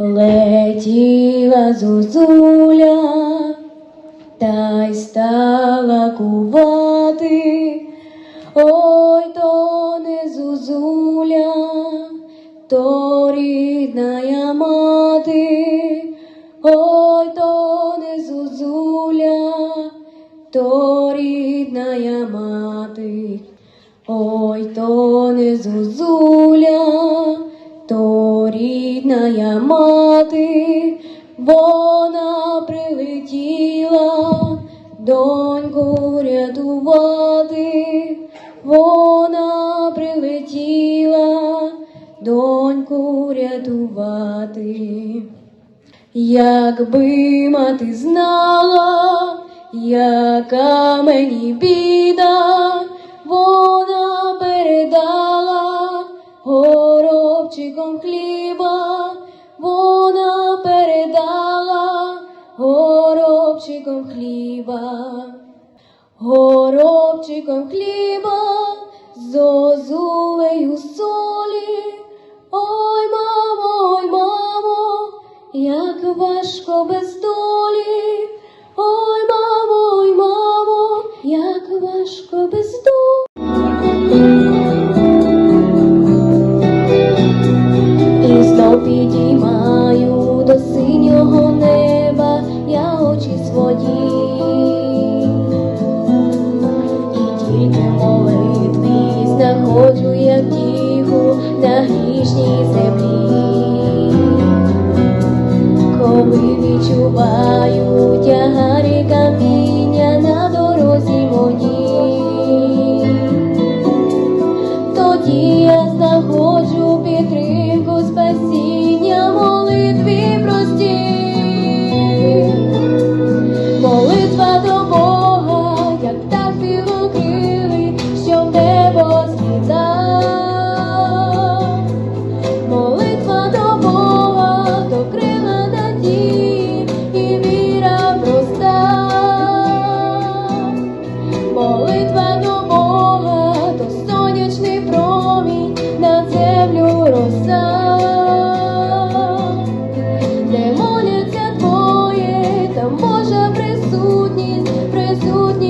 летіла зозуля та й стала кувати. Ой то не зозуля, то рідна я мати, ой то не зозуля, то рідна я мати, ой то не зозуля. моя мати, вона прилетіла, доньку рятувати, вона прилетіла, доньку рятувати. Якби мати знала, яка мені біда, вона передала горобчиком хліб. горобчиком хліба, горобчиком хліба, зозулею солі. Ой, мамо, ой, мамо, як важко без долі. Jesus.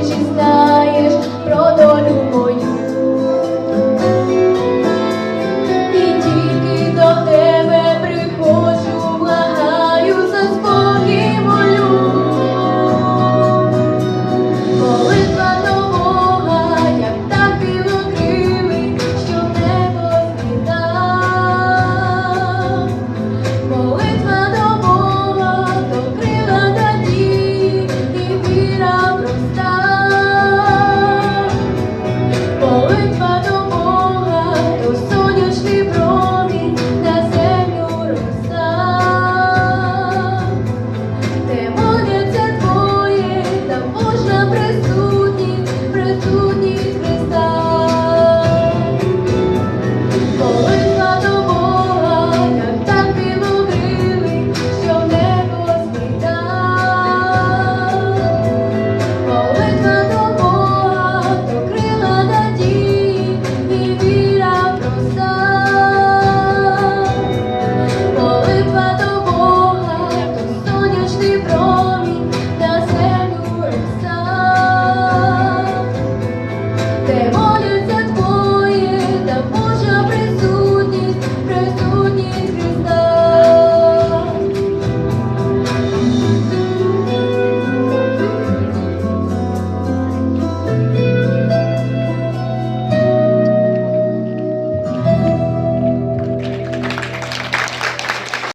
чи знаєш про